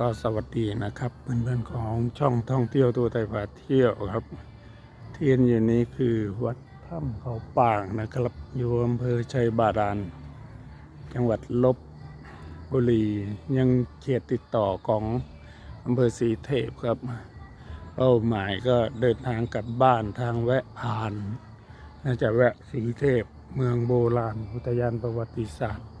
ก็สวัสดีนะครับเพื่อนๆของช่องท่องเที่ยวตัวไทยพาเที่ยวครับเที่เห็นอยู่นี้คือวัดถ้ำเขาป่างนะครับอยู่อำเภอชัยบาดาลจังหวัดลบบุรียังเขตติดต่อของอำเภอสีเทพครับ เป้าหมายก็เดินทางกลับบ้านทางแวะผ่าน น่าจะแวะสีเทพเมืองโบราณอุทยานประวัติศาสตร์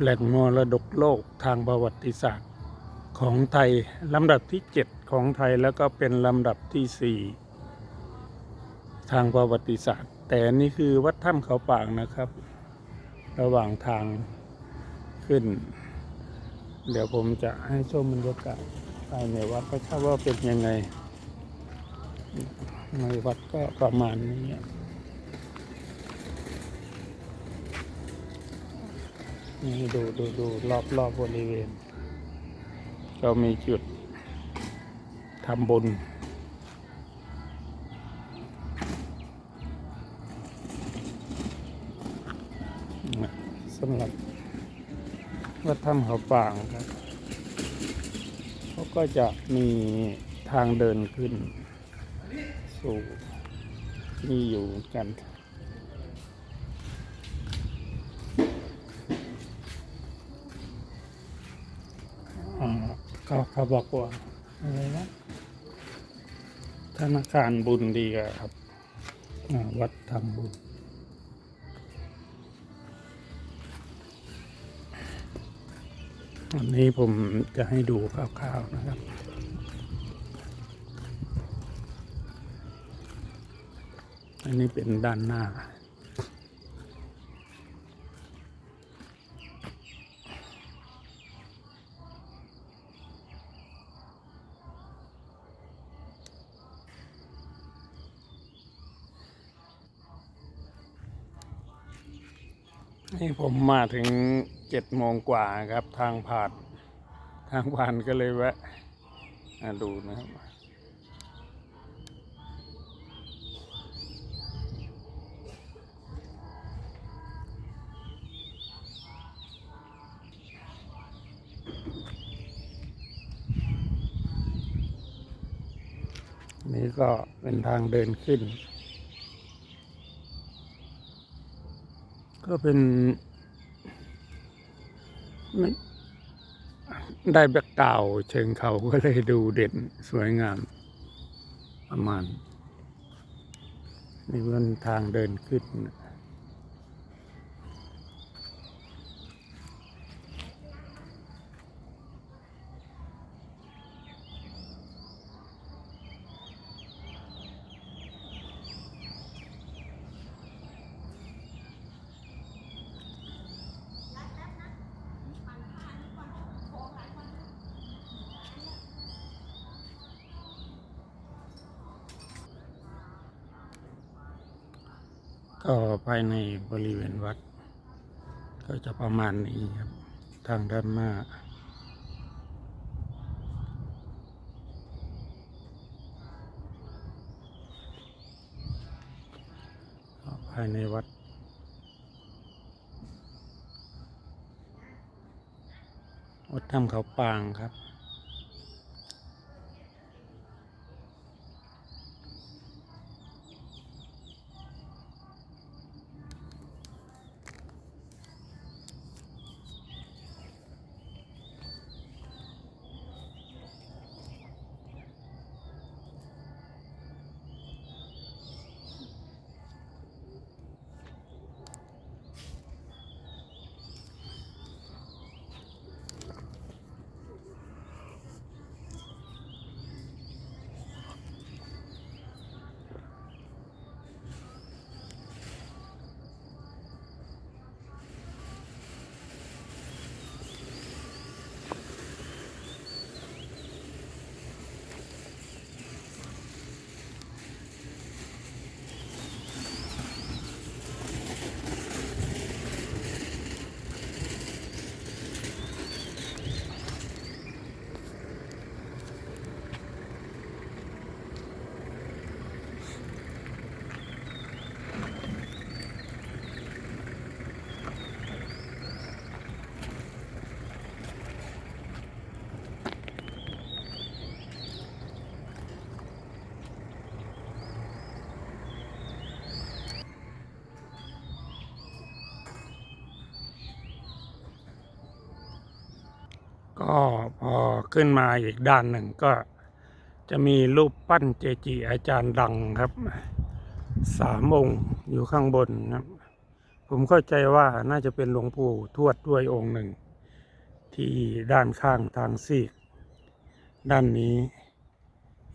แหล่งมรดกโลกทางประวัติศาสตร์ ของไทยลำดับที่ 7 ของไทยแล้วก็เป็นลำดับที่ 4 ทางประวัติศาสตร์ แต่นี่คือวัดถ้ำเขาปางนะครับ ระหว่างทางขึ้น เดี๋ยวผมจะให้ชมบรรยากาศภายในวัดก็ทราบว่าเป็นยังไงในวัดก็ประมาณนี้ นี่ดูดูดูรอบรอบบริเวณ ก็มีจุดทำบุญนสำหรับวัดถ้ำเขาปางครับเขาก็จะมีทางเดินขึ้น สู่นี่อยู่กัน อ่า เขาเขาบอกว่าอะไรนะธนาคารบุญดีครับวัดทำบุญอันนี้ผมจะให้ดูคร่าวๆนะครับ อันนี้เป็นด้านหน้า นี่ผมมาถึงเจ็ดโมงกว่าครับทางผ่านทางผ่านก็เลยแวะอ่าดูนะครับ นี่ก็เป็นทางเดินขึ้น ก็เป็นไม่ได้แบบเก่าเชิงเขาก็เลยดูเด่นสวยงาม ประมาณ นี่มันทางเดินขึ้น ก็ภายในบริเวณวัด ก็จะประมาณนี้ครับ ทางด้านหน้าภายในวัด วัดถ้ำเขาปางครับ ก็พอขึ้นมาอีกด้านหนึ่งก็จะมีรูปปั้นเจจิอาจารย์ดังครับสามองค์อยู่ข้างบนนะครับ ผมเข้าใจว่าน่าจะเป็นหลวงปู่ทวดด้วยองค์หนึ่ง ที่ด้านข้างทางซีก ด้านนี้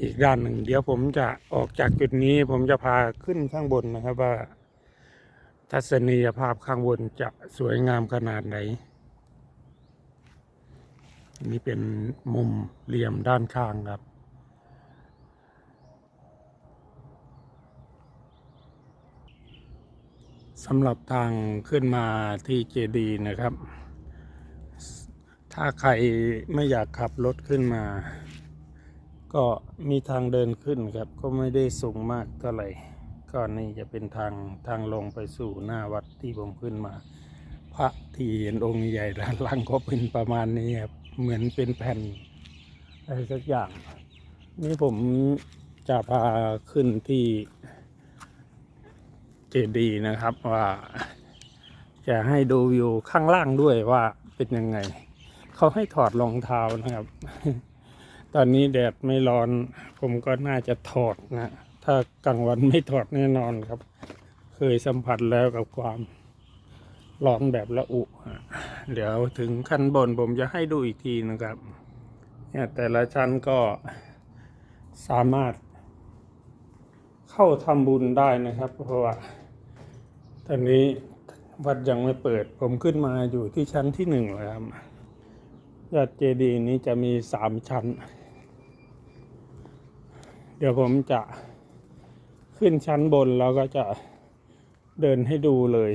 อีกด้านหนึ่ง เดี๋ยวผมจะออกจากจุดนี้ ผมจะพาขึ้นข้างบนนะครับว่า ทัศนียภาพข้างบนจะสวยงามขนาดไหน นี่เป็นมุมเหลี่ยมด้านข้างครับ สำหรับทางขึ้นมาที่เจดีนะครับ ถ้าใครไม่อยากขับรถขึ้นมา ก็มีทางเดินขึ้นครับ ก็ไม่ได้สูงมากเท่าไหร่ก็นี่จะเป็นทางทางลงไปสู่หน้าวัดที่ผมขึ้นมา พระที่เห็นองค์ใหญ่ด้านล่างก็เป็นประมาณนี้ครับ เหมือนเป็นแผ่นอะไรสักอย่าง นี่ผมจะพาขึ้นที่เจดีนะครับว่าจะให้ดูวิวข้างล่างด้วยว่าเป็นยังไง เขาให้ถอดรองเท้านะครับ ตอนนี้แดดไม่ร้อน ผมก็น่าจะถอดนะ ถ้ากลางวันไม่ถอดแน่นอนครับ เคยสัมผัสแล้วกับความร้อนแบบละอุ เดี๋ยวถึงขั้นบนผมจะให้ดูอีกทีนะครับ เนี่ยแต่ละชั้นก็สามารถเข้าทำบุญได้นะครับ เพราะว่าตอนนี้วัดยังไม่เปิด ผมขึ้นมาอยู่ที่ชั้นที่หนึ่งแล้วครับยอดเจดีย์นี้จะมีสามชั้น เดี๋ยวผมจะขึ้นชั้นบนแล้วก็จะเดินให้ดูเลย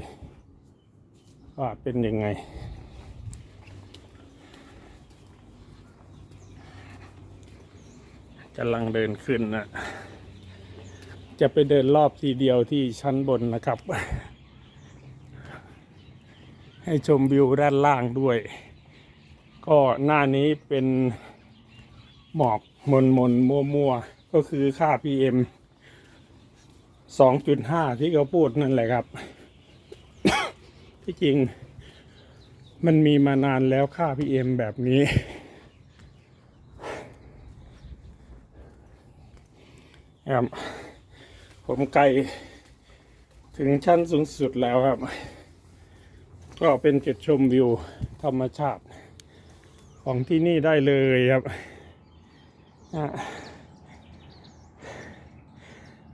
ว่าเป็นยังไง กำลังเดินขึ้นนะ จะไปเดินรอบทีเดียวที่ชั้นบนนะครับ ให้ชมวิวด้านล่างด้วย ก็หน้านี้เป็นหมอกมนมนมัวมัวๆก็คือค่า PM 2.5 ที่เขาพูดนั่นแหละครับ ที่จริงมันมีมานานแล้วค่า PM แบบนี้ ครับ ผมไกลถึงชั้นสูงสุดแล้วครับ ก็เป็นจุดชมวิวธรรมชาติ ของที่นี่ได้เลยครับ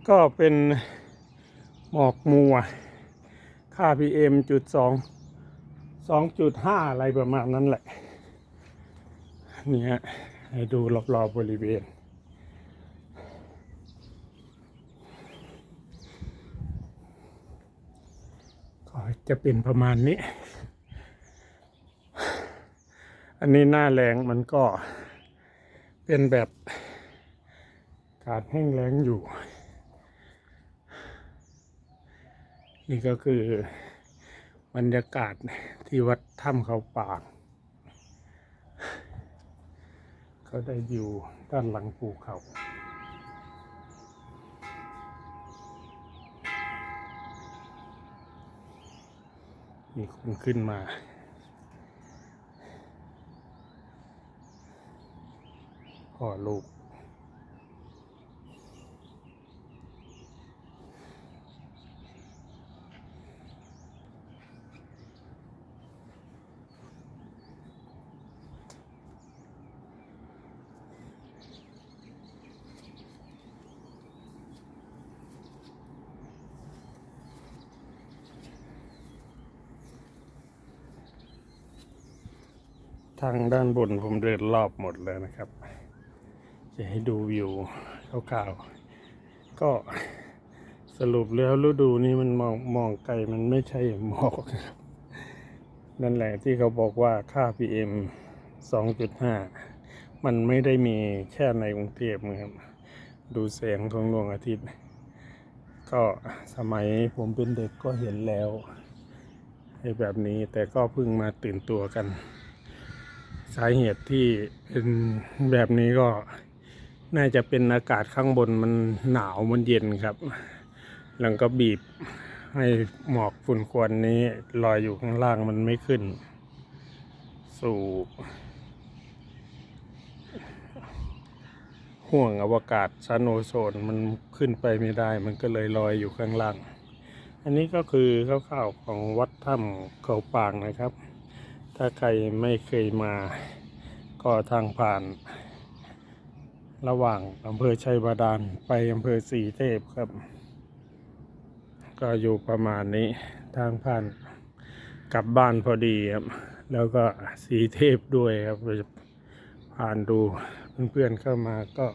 ก็เป็นหมอกมัว ค่า PM จุดสองสองจุดห้าอะไรประมาณนั้นแหละ นี่ฮะให้ดูรอบๆบริเวณ จะเป็นประมาณนี้ อันนี้หน้าแรงมันก็เป็นแบบการแห้งแล้งอยู่ นี่ก็คือบรรยากาศที่วัดถ้ำเขาปางเขาได้อยู่ด้านหลังภูเขา มีคนขึ้นมาพ่อลูก ทางด้านบนผมเดินรอบหมดแล้วนะครับ จะให้ดูวิวคร่าวๆก็สรุปแล้วฤดูนี้มันมองมองไกลมันไม่ใช่หมอกครับนั่นแหละที่เขาบอกว่าค่า PM 2.5 มันไม่ได้มีแค่ในกรุงเทพนะครับ ดูแสงของดวงอาทิตย์ ก็สมัยผมเป็นเด็กก็เห็นแล้วไอ้แบบนี้แต่ก็เพิ่งมาตื่นตัวกัน สาเหตุที่เป็นแบบนี้ก็น่าจะเป็นอากาศข้างบนมันหนาวมันเย็นครับ แล้วก็บีบให้หมอกฝุ่นควันนี้ลอยอยู่ข้างล่างมันไม่ขึ้น สู่ห่วงอวกาศซานโนโซนมันขึ้นไปไม่ได้ มันก็เลยลอยอยู่ข้างล่าง อันนี้ก็คือคร่าวๆของวัดถ้ำเขาปางนะครับ ถ้าใครไม่เคยมา ก็ทางผ่าน ระหว่างอำเภอชัยบาดาลไปอำเภอสีเทพครับ ก็อยู่ประมาณนี้ทางผ่านกลับบ้านพอดีครับ แล้วก็สีเทพด้วยครับเราจะผ่านดูเพื่อนๆเข้ามาก็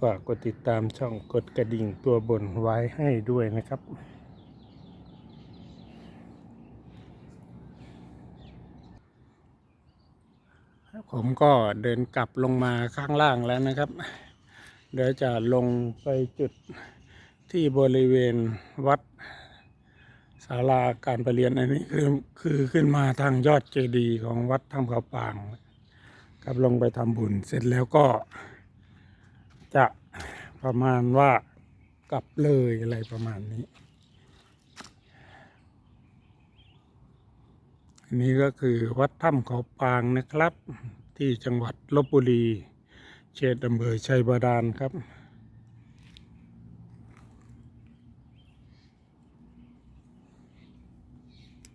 ฝากกดติดตามช่องกดกระดิ่งตัวบนไว้ให้ด้วยนะครับ ผมก็เดินกลับลงมาข้างล่างแล้วนะครับ เดี๋ยวจะลงไปจุดที่บริเวณวัดศาลาการประเรียนอันนี้คือคือขึ้นมาทางยอดเจดีย์ของวัดถ้ำเขาปางกลับลงไปทำบุญเสร็จแล้วก็ จะประมาณว่ากลับเลยอะไรประมาณนี้ นี่ก็คือวัดถ้ำเขาปางนะครับ ที่จังหวัดลบบุรี เขตอำเภอชัยบาดาลครับ